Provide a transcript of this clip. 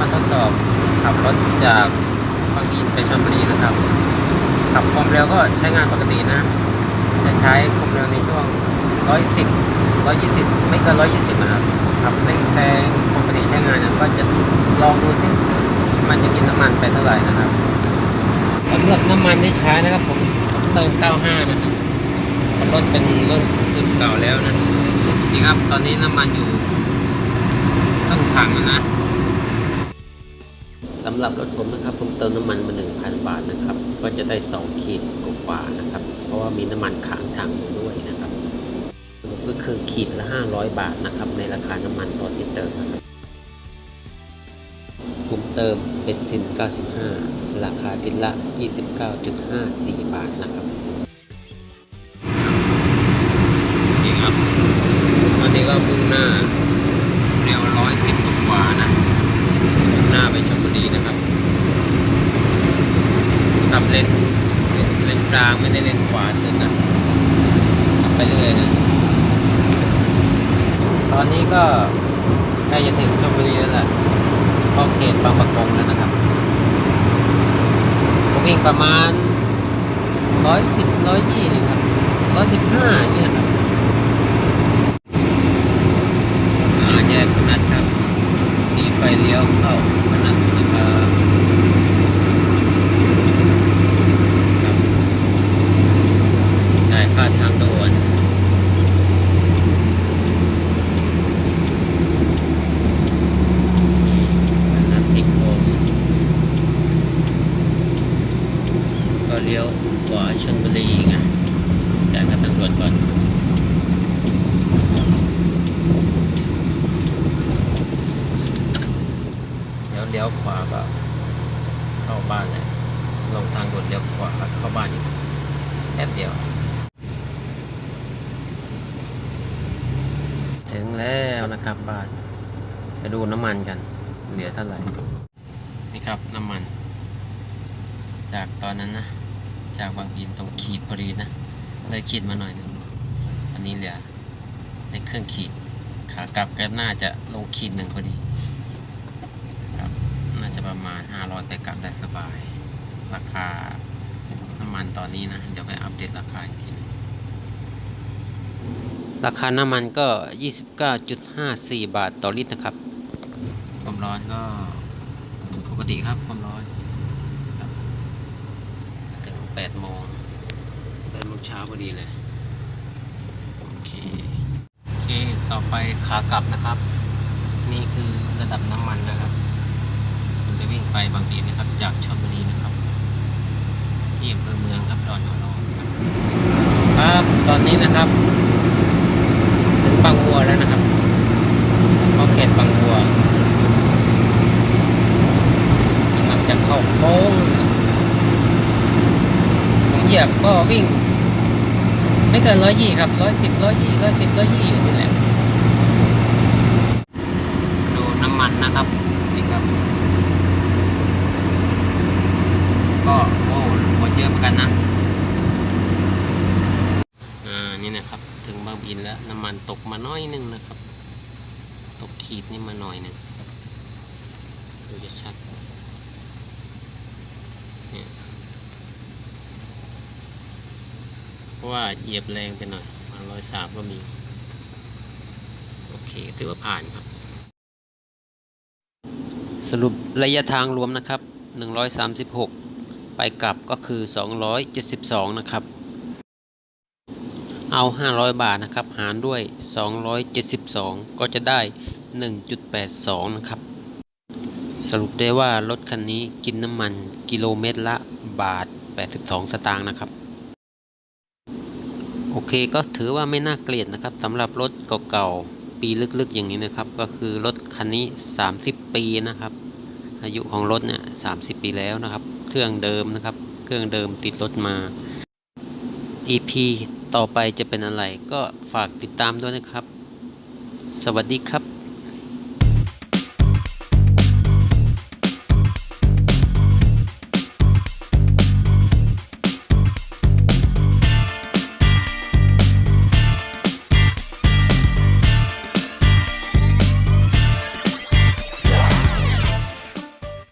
มาทดสอบขับรถจากบางอินไปชลบุรีนะครับ ขับความเร็วก็ใช้งานปกตินะ จะใช้ความเร็วในช่วง 110 120 ไม่เกิน 120 นะครับขับเร่งแซงปกติใช้งานนะก็จะลองดูซิมันจะกินน้ำมันไปเท่าไหร่นะครับสำหรับน้ำมันที่ใช้นะครับ ผมเติม 95 นะครับรถเป็นรุ่นรุ่นเก่าแล้วนะนี่ครับ ตอนนี้น้ำมันอยู่ครึ่งถังนะ สำหรับรถผมนะครับผมเติมน้ำมันมา 1,000 บาทนะครับ ก็จะได้ 2 ขีดกว่านะครับ เพราะว่ามีน้ำมันค้างทางอยู่ด้วยนะครับสรุปก็คือขีดละ 500 บาทนะครับ ในราคาน้ำมันตอนที่เติมนะครับผมเติมเป็นซิน 95 ราคาลิตรละ 29.54 บาทนะครับนี่ครับตอนนี้ก็มุ่งหน้าเร็ว110กว่าๆนะ หน้าไปชลบุรีนะครับขับเลนเลนเลน กลางไม่ได้เลนขวาสุดนะขับไปเรื่อยนะ ตอนนี้ก็ใกล้จะถึงชลบุรีแล้วแหละเข้าเขตบางประกงแล้วนะครับผมวิ่งประมาณร้อยสิบร้อยยี่นี่ครับร้อยสิบห้าเนี่ยครับอ่าแยกพนัดครับ ที่ไฟเลี้ยวเข้าพนัสนะครับครับจ่ายค่าทางด่วนนัสติดผมก็เลี้ยวขวาชนบุรีไงจ่ายค่าทางด่วนก่อนเดี๋ยวเลี้ยวขวาก็เข้าบ้านเลยลงทางด่วนเลี้ยวขวาเข้าบ้านอีกแค่เดียว ถึง ครับบ้าน จะดูน้ำมันกัน เหลือเท่าไหร่ นี่ครับน้ำมัน จากตอนนั้นนะ จากบางอินตรงขีดพอดีนะ เลยขีดมาหน่อยนึงอันนี้เหลือในเครื่องขีด ขากลับก็น่าจะลงขีดหนึ่งพอดีครับน่าจะประมาณ 500 ไปกลับได้สบาย ราคาน้ำมันตอนนี้นะ เดี๋ยวไปอัปเดตราคาอีกที ราคาน้ำมันก็ 29.54 บาทต่อลิตรนะครับ ความร้อนก็ปกติครับความร้อนถึง8โมง8โมงเช้าพอดีเลย โอเคโอเค ต่อไปขากลับนะครับ นี่คือระดับน้ำมันนะครับผมจะวิ่งไปบางปีนะครับ จากชลบุรีนะครับ ที่อำเภอเมืองครับดอนหัวลอครับครับ ตอนนี้นะครับ บางวัวแล้วนะครับเข้าเขตบางวัวกำลังจะเข้าโค้งผมเหยียบก็วิ่ง ไม่เกินร้อยยี่ครับร้อยสิบร้อยยี่ร้อยสิบร้อยยี่อยู่นี่แหละดูน้ำมันนะครับนี่ครับ ก็โอ้หมดเยอะเหมือนกันนะ อ่า นี่นะครับ ถึงบางอินแล้ว น้ำมันตกมาน้อยนึงนะครับ ตกขีดนี่มาหน่อยนึงดูจะชัดเนี่ยเพราะว่าเหยียบแรงไปหน่อยมาร้อยสามก็มี โอเคถือว่าผ่านครับ สรุประยะทางรวมนะครับ 136 ไปกลับก็คือ 272 นะครับ เอา 500 บาทนะครับ หารด้วย 272 ก็จะได้ 1.82 นะครับ สรุปได้ว่ารถคันนี้กินน้ำมันกิโลเมตรละบาท 82 สตางค์นะครับ โอเคก็ถือว่าไม่น่าเกลียดนะครับสำหรับรถเก่าๆ ปีลึกๆอย่างนี้นะครับ ก็คือรถคันนี้ 30 ปีนะครับ อายุของรถเนี่ย30 ปีแล้วนะครับ เครื่องเดิมนะครับ เครื่องเดิมติดรถมา EP ต่อไปจะเป็นอะไรก็ฝากติดตามด้วยนะครับ สวัสดีครับ